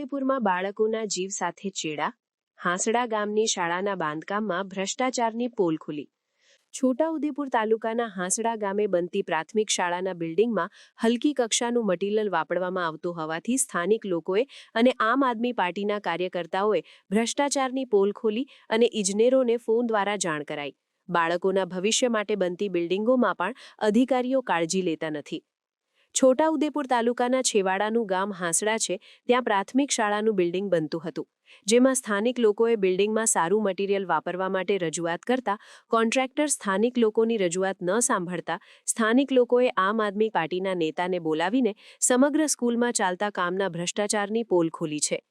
છોટાઉદેપુરમાં બાળકોના જીવ સાથે ચેડા, હાંસડા ગામની શાળાના બાંધકામમાં ભ્રષ્ટાચારની પોલ ખુલી. છોટાઉદેપુર તાલુકાના હાંસડા ગામે બનતી પ્રાથમિક શાળાના બિલ્ડિંગમાં હલકી કક્ષાનું મટીરીયલ વાપરવામાં આવતું હોવાથી સ્થાનિક લોકોએ અને આમ આદમી પાર્ટીના કાર્યકર્તાઓએ ભ્રષ્ટાચારની પોલ ખોલી અને ઇજનેરોને ફોન દ્વારા જાણ કરાઈ. બાળકોના ભવિષ્ય માટે બનતી બિલ્ડિંગોમાં પણ અધિકારીઓ કાળજી લેતા નથી. છોટાઉદેપુર તાલુકાના છેવાડાનું ગામ હાંસડા છે, ત્યાં પ્રાથમિક શાળાનું બિલ્ડિંગ બનતું હતું, જેમાં સ્થાનિક લોકોએ બિલ્ડિંગમાં સારું મટીરીયલ વાપરવા માટે રજૂઆત કરતા, કોન્ટ્રાક્ટર સ્થાનિક લોકોની રજૂઆત ન સાંભળતા, સ્થાનિક લોકોએ આમ આદમી પાર્ટીના નેતાને બોલાવીને સમગ્ર સ્કૂલમાં ચાલતા કામના ભ્રષ્ટાચારની પોલ ખોલી છે.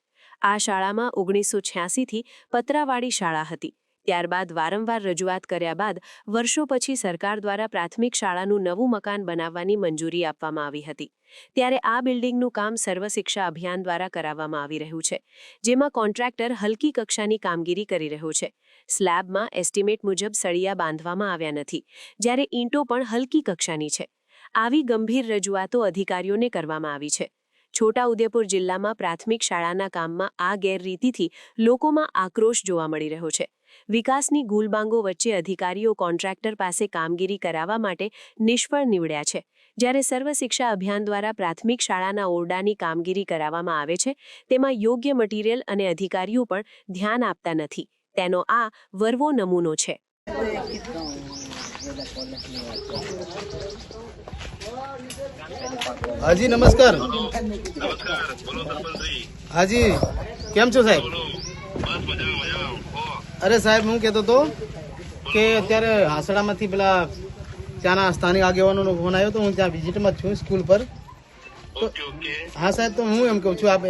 આ શાળામાં ઓગણીસો છ્યાસીથી પતરાવાળી શાળા હતી ત્યારબાદ વારંવાર રજૂઆત કર્યા બાદ વર્ષો પછી સરકાર દ્વારા પ્રાથમિક શાળાનું નવું મકાન બનાવવાની મંજૂરી આપવામાં આવી હતી. ત્યારે આ બિલ્ડિંગનું કામ સર્વ શિક્ષા અભિયાન દ્વારા કરાવવામાં આવી રહ્યું છે, જેમાં કોન્ટ્રાક્ટર હલકી કક્ષાની કામગીરી કરી રહ્યો છે. સ્લેબમાં એસ્ટિમેટ મુજબ સળિયા બાંધવામાં આવ્યા નથી, જ્યારે ઈંટો પણ હલકી કક્ષાની છે. આવી ગંભીર રજૂઆતો અધિકારીઓને કરવામાં આવી છે. છોટાઉદેપુર જિલ્લામાં પ્રાથમિક શાળાના કામમાં આ ગેરરીતિથી લોકોમાં આક્રોશ જોવા મળી રહ્યો છે. વિકાસની ગુલબાંગો વચ્ચે અધિકારીઓ કોન્ટ્રાક્ટર પાસે કામગીરી કરાવવા માટે નિષ્ફળ નીવડ્યા છે. જ્યારે સર્વ શિક્ષા અભિયાન દ્વારા પ્રાથમિક શાળાના ઓરડાની કામગીરી કરાવવામાં આવે છે તેમાં યોગ્ય મટીરીયલ અને અધિકારીઓ પણ ધ્યાન આપતા નથી. તેનો આ વરવો નમૂનો છે. હાજી નમસ્કાર. નમસ્કાર. બોલો સરપંચજી. હાજી કેમ છો સાહેબ? અરે સાહેબ હું કહેતો હતો કે અત્યારે હાસડામાંથી પેલા ત્યાંના સ્થાનિક આગેવાનોનો ફોન આવ્યો તો હું ત્યાં વિઝિટમાં છું સ્કૂલ પર. ઓકે હા સાહેબ તો હું એમ કહું છું આપ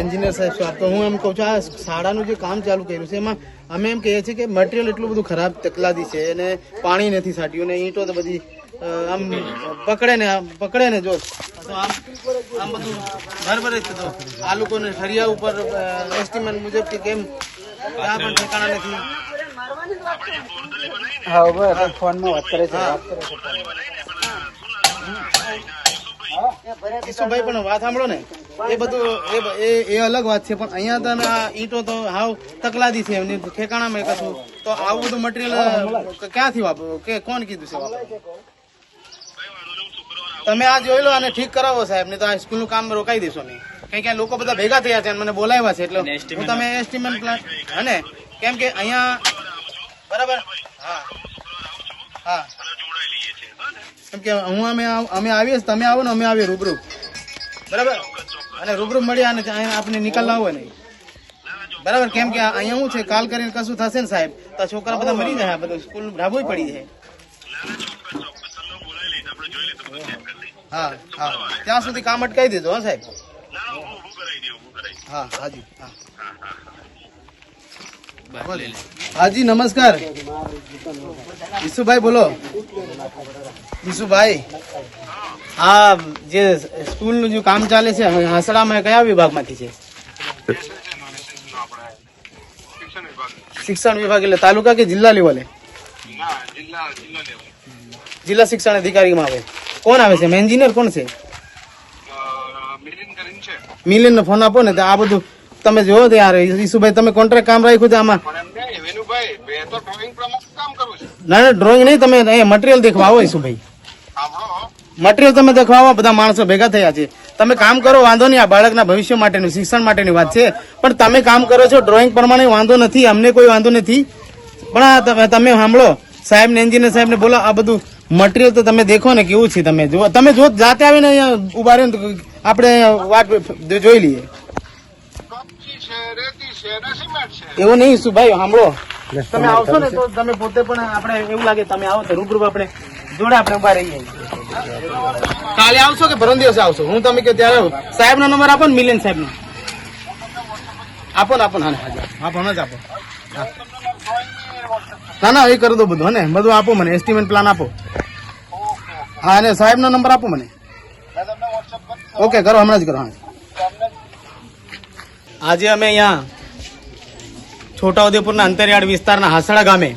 એન્જિનિયર સાહેબ છો આપ. તો હું એમ કહું છું આ શાળાનું જે કામ ચાલુ કર્યું છે એમાં અમે એમ કહીએ છીએ કે મટીરિયલ એટલું બધું ખરાબ તકલાદી છે અને પાણી નથી સાટ્યું ને ઈંટો તો બધી આમ પકડે ને આમ પકડે ને જો. તો આમ આમ બધું બરાબર જ આ લોકોને ફરિયા ઉપર એસ્ટિમેટ મુજબ કે કેમ પણ ઠેકાણા નથી. હા વાત કરે છે વાત કરે છે. ઈસુભાઈ પણ વાત સાંભળો ને. એ બધું એ એ એ અલગ વાત છે પણ અહીંયા તમે આ ઈંટો તો હાવ તકલાદી છે એમની ઠેકાણામાં કશું. તો આવું બધું મટીરિયલ ક્યાંથી વાપરો? કે કોણ કીધું છે? વાપરો તમે આ જોઈ લો અને ઠીક કરાવો સાહેબ ને તો આ સ્કૂલનું કામ રોકાઈ દેશો નહીં. કઈ ક્યાં લોકો બધા ભેગા થયા છે અને મને બોલાવ્યા છે એટલે હું તમે એસ્ટિમેટ પ્લાન હને કેમ કે અહીંયા બરાબર? હા. હા. હા? કેમ કે હું અમે આવ- અમે આવીએ છીએ, તમે આવો ને અમે આવીએ રૂબરૂ. બરાબર? અને રૂબરૂ મળ્યા અને અહીંયા આપણે નિકાલ હોય નહીં. બરાબર? કેમ કે અહીંયા શું છે કાલ કરીને કશું થશે ને સાહેબ? તો છોકરા બધા મરી જાય બધું સ્કૂલ ઢાબુ પડી જાય તમને બોલાવી લઈશ આપણે જોઈ લઈશું બધું ચેક કરી લઈશું હા હા. ત્યાં સુધી કામ અટકાવી દીધો હા સાહેબ? હું. હા હાજી હા. હા હા હા હાજી નમસ્કાર. ઈસુભાઈ બોલો. ઈસુભાઈ આ જે સ્કૂલનું જે કામ ચાલે છે હાસડામાં કયા વિભાગમાંથી છે? શિક્ષણ વિભાગ એટલે તાલુકા કે જિલ્લા લેવલે? જિલ્લા જિલ્લા લેવલ. જિલ્લા શિક્ષણ અધિકારીમાં આવે. કોણ આવે છે? એન્જિનિયર કોણ છે? મિલિન નો ફોન આપો ને તો આ બધું તમે જોવો તો યાર ઈસુભાઈ તમે કોન્ટ્રાક્ટ કામ રાખ્યું છે આમાં? ના ના ડ્રોઈંગ નહીં તમે અહીંયા મટીરિયલ દેખવા આવો ઈસુભાઈ. મટીરિયલ તમે દેખવા આવો બધા માણસો ભેગા થયા છે. તમે કામ કરો વાંધો નહીં આ બાળકના ભવિષ્ય માટેનું શિક્ષણ માટેની વાત છે. પણ તમે કામ કરો છો ડ્રોઈંગ પ્રમાણે વાંધો નથી અમને કોઈ વાંધો નથી. પણ આ તમે- તમે સાંભળો સાહેબ ને એન્જિનિયર સાહેબ ને બોલો આ બધું મટીરિયલ તો તમે દેખો ને કેવું છે તમે. જો તમે જો જાતે આવીને અહીંયા ઊભા રહે ને આપણે વાત જોઈ લઈએ. કપચી છે રેતી છે ને સિમેન્ટ છે. એવું નહીં શું ભાઈ સાંભળો. તમે આવશો ને તો તમે પોતે પણ આપણે એવું લાગે તમે આવો તો રૂબરૂ આપણે જોડે આપણે ઊભા રહીએ. કાલે આવશો કે પરમ દિવસે આવશો? હું તમે કે ત્યારે સાહેબ નો નંબર આપો ને મિલિયન સાહેબ નો આપો ને આપો ને હા ને, આપો હમણાં જ આપો. ના ના એ કરી દો બધું હને બધું આપો મને એસ્ટિમેટ પ્લાન આપો. હા, અને સાહેબ નો નંબર આપો મને. ઓકે, કરો, હમણાં જ કરો આજે અમે અહીંયા છોટાઉદેપુરના અંતરિયાળ વિસ્તારના હાસડા ગામે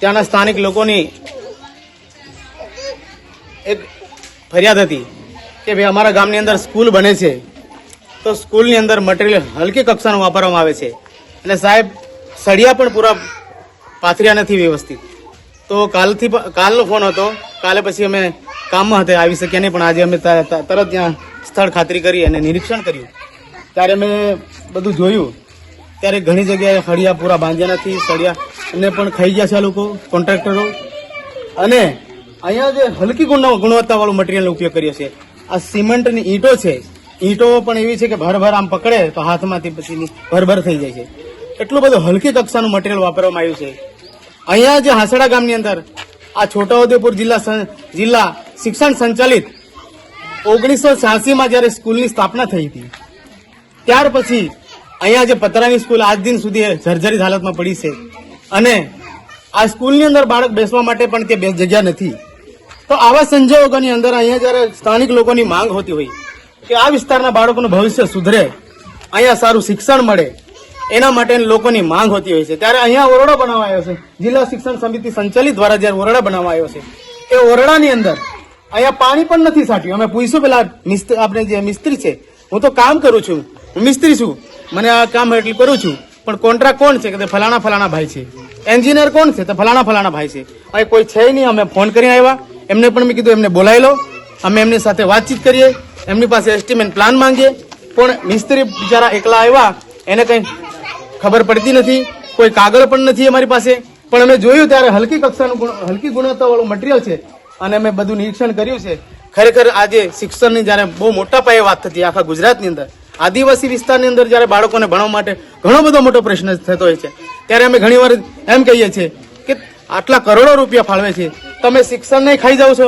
ત્યાંના સ્થાનિક લોકોની એક ફરિયાદ હતી કે ભાઈ, અમારા ગામની અંદર સ્કૂલ બને છે. તો સ્કૂલની અંદર મટીરિયલ હલકી કક્ષાનું વાપરવામાં આવે છે. અને સાહેબ, સળિયા પણ પૂરા પાથર્યા નથી વ્યવસ્થિત. તો કાલથી કાલનો ફોન હતો. કાલે પછી અમે કામમાં હતા, આવી શક્યા નહીં, પણ આજે અમે તરત ત્યાં સ્થળ ખાતરી કરી અને નિરીક્ષણ કર્યું. ત્યારે અમે બધું જોયું. ત્યારે ઘણી જગ્યાએ હળિયા પૂરા બાંધ્યા નથી, સળિયા એમને પણ ખાઈ ગયા છે આ લોકો, કોન્ટ્રાક્ટરો. અને અહીંયા જે હલકી ગુણ ગુણવત્તાવાળું મટીરિયલનો ઉપયોગ કર્યો છે આ સિમેન્ટની ઈંટો છે. ઈંટો પણ એવી છે કે ભરભર આમ પકડે તો હાથમાંથી પછી ભરભર થઈ જાય છે. એટલું બધું હલકી કક્ષાનું મટીરિયલ વાપરવામાં આવ્યું છે. અહીંયા જે હાસડા ગામની અંદર આ છોટાઉદેપુર જિલ્લા જિલ્લા શિક્ષણ સંચાલિત ઓગણીસો છ્યાસીમાં જ્યારે સ્કૂલની સ્થાપના થઈ હતી, ત્યાર પછી અહીંયા જે પતરાની સ્કૂલ આજ દિન સુધી જર્જરિત હાલતમાં પડી છે. અને આ સ્કૂલની અંદર બાળક બેસવા માટે પણ તે બે જગ્યા નથી. તો આવા સંજોગોની અંદર અહીંયા જ્યારે સ્થાનિક લોકોની માંગ હોતી હોય કે આ વિસ્તારના બાળકોનું ભવિષ્ય સુધરે, અહીંયા સારું શિક્ષણ મળે એના માટે લોકોની માંગ હોતી હોય છે. ત્યારે અહીંયા ઓરડો બનાવવા આવ્યો છે. જિલ્લા શિક્ષણ સમિતિ સંચાલિત દ્વારા જ્યારે ઓરડા બનાવવા આવ્યો છે. એ ઓરડાની અંદર અહીંયા પાણી પણ નથી સાટ્યું અમે પૂછ્યું પેલા મિસ્ત્રી આપણે જે મિસ્ત્રી છે, હું તો કામ કરું છું. હું મિસ્ત્રી છું. મને આ કામ એટલું કરું છું. પણ કોન્ટ્રાક્ટ કોણ છે કે તે ફલાણા ફલાણા ભાઈ છે? એન્જિનિયર કોણ છે? તો ફલાણા ફલાણા ભાઈ છે. અહીં કોઈ છે નહીં. અમે ફોન કરીને આવ્યા. એમને પણ મેં કીધું, એમને બોલાવી લો અમે એમની સાથે વાતચીત કરીએ. એમની પાસે એસ્ટિમેટ પ્લાન માંગીએ. પણ મિસ્ત્રી બિચારા એકલા આવ્યા. એને કંઈ ખબર પડતી નથી, કોઈ કાગળ પણ નથી અમારી પાસે. પણ અમે જોયું ત્યારે હલકી કક્ષાનું હલકી ગુણવત્તાવાળું મટીરિયલ છે અને અમે બધું નિરીક્ષણ કર્યું છે. ખરેખર આજે શિક્ષણની જ્યારે બહુ મોટા પાયે વાત થતી આખા ગુજરાતની અંદર, આદિવાસી વિસ્તારની અંદર જ્યારે બાળકોને ભણવા માટે ઘણો બધો મોટો પ્રશ્ન થતો હોય છે. ત્યારે અમે ઘણીવાર એમ કહીએ છીએ કે આટલા કરોડો રૂપિયા ફાળવે છે. તમે શિક્ષણને ખાઈ જાઓ છો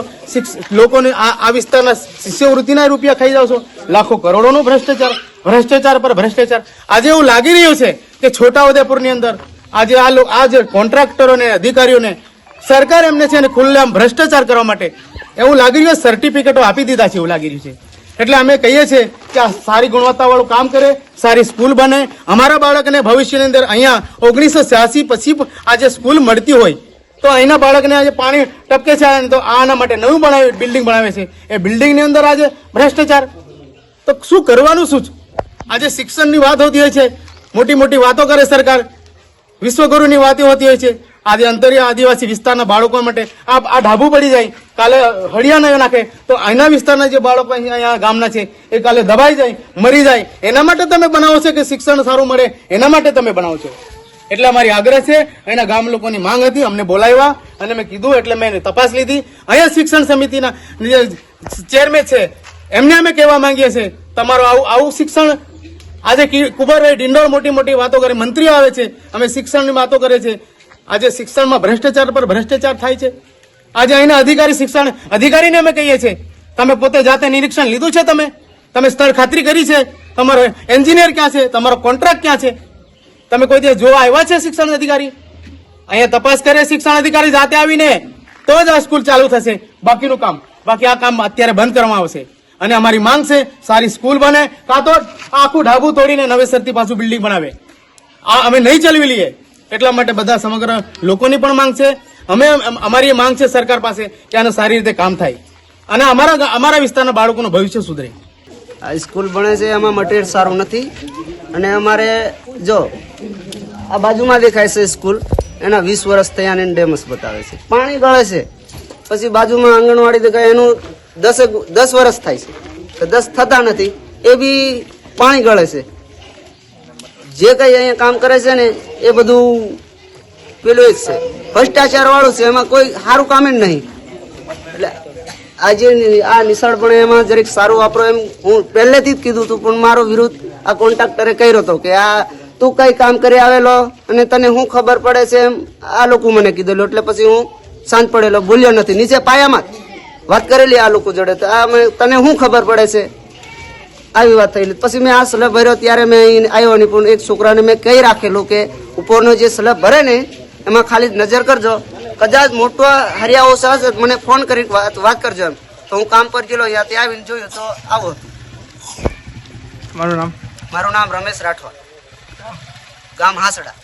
લોકોને આ આ વિસ્તારના શિષ્યવૃત્તિના રૂપિયા ખાઈ જાઓ છો. લાખો કરોડોનો ભ્રષ્ટાચાર ભ્રષ્ટાચાર પર ભ્રષ્ટાચાર. આજે એવું લાગી રહ્યું છે કે છોટાઉદેપુરની અંદર આજે આ લો- આ જે કોન્ટ્રાક્ટરોને, અધિકારીઓને સરકાર એમને છે ને ખુલ્લેઆમ ભ્રષ્ટાચાર કરવા માટે એવું લાગી રહ્યું સર્ટિફિકેટો આપી દીધા છે એવું લાગી રહ્યું છે. એટલે અમે કહીએ છીએ કે આ સારી ગુણવત્તાવાળું કામ કરે, સારી સ્કૂલ બને. અમારા બાળકને ભવિષ્યની અંદર અહીંયા ઓગણીસો છ્યાસી પછી આ જે સ્કૂલ મળતી હોય, તો અહીંના બાળકને આજે પાણી ટપકે છે તો આના માટે નવું બનાવે, બિલ્ડિંગ બનાવે છે. એ બિલ્ડિંગની અંદર આજે ભ્રષ્ટાચાર. તો શું કરવાનું શું છે? આજે શિક્ષણની વાત હોતી હોય છે મોટી મોટી વાતો કરે સરકાર. વિશ્વગુરુની વાતો હોતી હોય છે. આજે અંતરિયા આદિવાસી વિસ્તારના બાળકો માટે આ આ ઢાબુ પડી જાય. કાલે હળિયા નાખે તો અહીંના વિસ્તારના જે બાળકો અહીં- અહીંયા ગામના છે, એ કાલે દબાઈ જાય, મરી જાય. એના માટે તમે બનાવો છો કે શિક્ષણ સારું મળે? એના માટે તમે બનાવો છો? એટલે અમારી આગ્રહ છે. અહીંના ગામ લોકોની માંગ હતી, અમને બોલાવ્યા અને મેં કીધું એટલે મેં એને તપાસ લીધી. અહીંયા શિક્ષણ સમિતિના ચેરમેન છે, એમને અમે કહેવા માંગીએ છીએ, તમારું આવું આવું શિક્ષણ આજે કુંભારભાઈ ડિંડોર મોટી મોટી વાતો કરે, મંત્રીઓ આવે છે, અમે શિક્ષણની વાતો કરે છે. આજે શિક્ષણમાં ભ્રષ્ટાચાર પર ભ્રષ્ટાચાર થાય છે. આજે અહીંના અધિકારી શિક્ષણ, અધિકારીને અમે કહીએ છીએ, તમે પોતે જાતે નિરીક્ષણ લીધું છે તમે? તમે સ્થળ ખાતરી કરી છે? તમારો એન્જિનિયર ક્યાં છે? તમારો કોન્ટ્રાક્ટ ક્યાં છે? તમે કોઈ દિવસ જોવા આવ્યા છે શિક્ષણ અધિકારી? અહીંયા તપાસ કરે શિક્ષણ અધિકારી જાતે આવીને, તો જ આ સ્કૂલ ચાલુ થશે. બાકીનું કામ, બાકી આ કામ અત્યારે બંધ કરવામાં આવશે. અને અમારી માંગ છે, સારી સ્કૂલ બને, કાં તો આખું ઢાબુ તોડીને નવેસરથી પાછું બિલ્ડિંગ બનાવે. આ અમે નહીં ચલવી લઈએ. એટલા માટે બધા સમગ્ર લોકોની પણ માંગ છે. અમે અમારી માંગ છે સરકાર પાસે કે આને સારી રીતે કામ થાય. અને અમારા અમારા વિસ્તારના બાળકોનું ભવિષ્ય સુધરે. આ સ્કૂલ ભણે છે, એમાં મટીરિયલ સારું નથી. અને અમારે, જો, આ બાજુમાં દેખાય છે સ્કૂલ. એના વીસ વર્ષ થયા ડેમસ બતાવે છે. પાણી ગળે છે. પછી બાજુમાં આંગણવાડી દેખાય, એનું દસ દસ વર્ષ થાય છે. તો દસ થતા નથી. એ બી પાણી ગળે છે. જે કંઈ અહીંયા કામ કરે છે ને, એ બધું પેલું જ છે. ભ્રષ્ટાચાર વાળું છે. એમાં કોઈ સારું કામ જ નહીં. એટલે આજે આ નિશાળપણે એમાં જરીક સારું વાપરો એમ હું પહેલેથી જ કીધું હતું, પણ મારો વિરુદ્ધ આ કોન્ટ્રાક્ટરે કર્યો હતો કે આ તું કઈ કામ કરી આવેલો અને તને શું ખબર પડે છે એમ આ લોકો મને કીધેલું. એટલે પછી હું શાંત પડેલો, ભૂલ્યો નથી. નીચે પાયામાં જ. વાત કરેલી આ લોકો જોડે. તો આ તને શું ખબર પડે છે? આવી વાત થયેલી. પછી મેં આ સ્લેબ ભર્યો ત્યારે મેં આવ્યો નહીં પણ એક છોકરાને મેં કહી રાખેલું કે ઉપરનો જે સ્લેબ ભરે ને એમાં ખાલી નજર કરજો. કદાચ મોટો હરિયાઓ તો મને ફોન કરી વાત વાત કરજો એમ. તો હું કામ પર ગયેલો ત્યાં ત્યાં આવીને જોયું તો આવો. મારું નામ? મારું નામ રમેશ રાઠવા ગામ હાસડા.